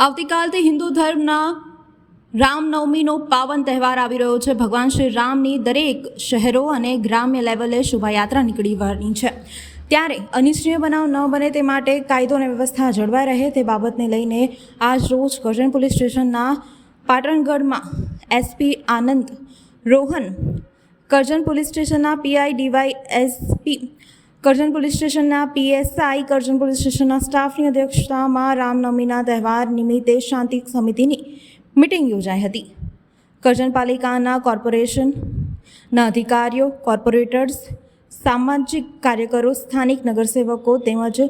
આવતીકાલથી હિન્દુ ધર્મના રામનવમીનો પાવન તહેવાર આવી રહ્યો છે. ભગવાન શ્રી રામની દરેક શહેરો અને ગ્રામ્ય લેવલે શોભાયાત્રા નીકળી વળની છે. ત્યારે અનિચ્છનીય બનાવ ન બને તે માટે કાયદો અને વ્યવસ્થા જળવાઈ રહે તે બાબતને લઈને આજ રોજ કરજણ પોલીસ સ્ટેશનના પાટણગઢમાં એસપી આનંદ રોહન કરજણ પોલીસ સ્ટેશનના PI DY SP Karjan police સ્ટેશનના પીએસઆઈ, કરજણ પોલીસ સ્ટેશનના સ્ટાફની અધ્યક્ષતામાં રામનવમીના તહેવાર નિમિત્તે શાંતિ સમિતિની મિટિંગ યોજાઈ હતી. કરજણ પાલિકાના કોર્પોરેશનના અધિકારીઓ, કોર્પોરેટર્સ, સામાજિક કાર્યકરો, સ્થાનિક નગરસેવકો તેમજ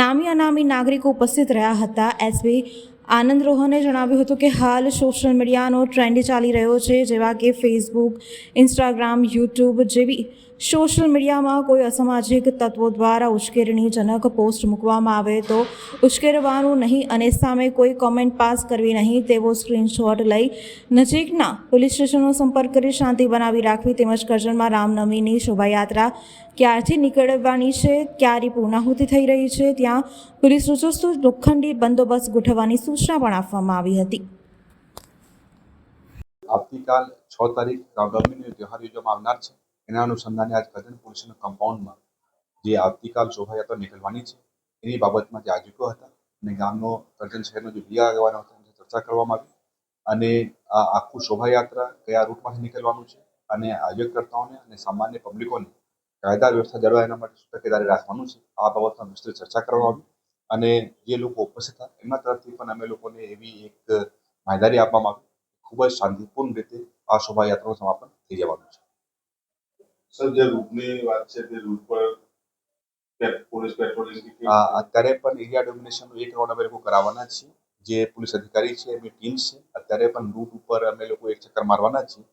નામી અનામી નાગરિકો ઉપસ્થિત રહ્યા હતા. એસપી આનંદ રોહને જણાવ્યું હતું કે હાલ સોશિયલ મીડિયાનો ટ્રેન્ડ ચાલી રહ્યો છે, જેવા કે ફેસબુક ઇન્સ્ટાગ્રામ યુટ્યુબ જેવી સોશિયલ મીડિયામાં કોઈ અસામાજિક તત્વો દ્વારા ઉશ્કેરણીજનક પોસ્ટ મૂકવામાં આવે તો ઉશ્કેરવાનું નહીં અને સામે કોઈ કોમેન્ટ પાસ કરવી નહીં તેવો સ્ક્રીનશોટ લઈ નજીકના પોલીસ સ્ટેશનનો સંપર્ક કરી શાંતિ બનાવી રાખવી તેમજ કરજણમાં રામનવમીની શોભાયાત્રા ક્યારથી નીકળવાની છે ક્યારે પૂર્ણાહુતિ થઈ રહી છે, ત્યાં પોલીસ ચુસ્ત લોખંડી બંદોબસ્ત ગોઠવવાની સૂચના પણ આપવામાં આવી હતી. આવતીકાલ છ તારીખ રામનવમીનો તહેવાર યોજવામાં આવનાર છે. એના અનુસંધાને આજ કદન પોલીસના કમ્પાઉન્ડમાં જે આવતીકાલ શોભાયાત્રા નીકળવાની છે, એની બાબતમાં જે આયોજકો હતા અને ગામનો કરજણ શહેરનો જે ડીઆર આગેવાનો હતા, એની ચર્ચા કરવામાં આવી. અને આ આખું શોભાયાત્રા કયા રૂટમાંથી નીકળવાનું છે અને આયોજકકર્તાઓને અને સામાન્ય પબ્લિકોને કાયદા વ્યવસ્થા જળવાય એના માટે શું તકેદારી રાખવાનું છે. આ બાબતમાં વિસ્તૃત ચર્ચા કરવામાં આવી અને જે લોકો ઉપસ્થિત હતા એમના તરફથી પણ અમે લોકોને એવી એક માહિતી આપવામાં આવી. ખૂબ જ શાંતિપૂર્ણ રીતે આ શોભાયાત્રાનું સમાપન થઈ જવાનું છે. સર જે રૂટની વાત છે તે રૂટ પર પોલીસ પેટ્રોલિંગ અત્યારે પણ એરિયા ડોમિનેશન એક રાઉન્ડ અમે લોકો કરાવવાના છીએ. જે પોલીસ અધિકારી છે એમની ટીમ છે અત્યારે પણ રૂટ ઉપર અમે લોકો એક ચક્કર મારવાના છીએ.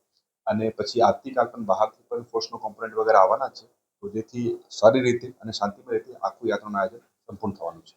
અને પછી આવતીકાલ પણ બહારથી પણ ફોર્સનો કોમ્પોનન્ટ વગેરે આવવાના છે. તો જેથી સારી રીતે અને શાંતિમય રીતે આખું યાત્રાનું આયોજન સંપૂર્ણ થવાનું છે.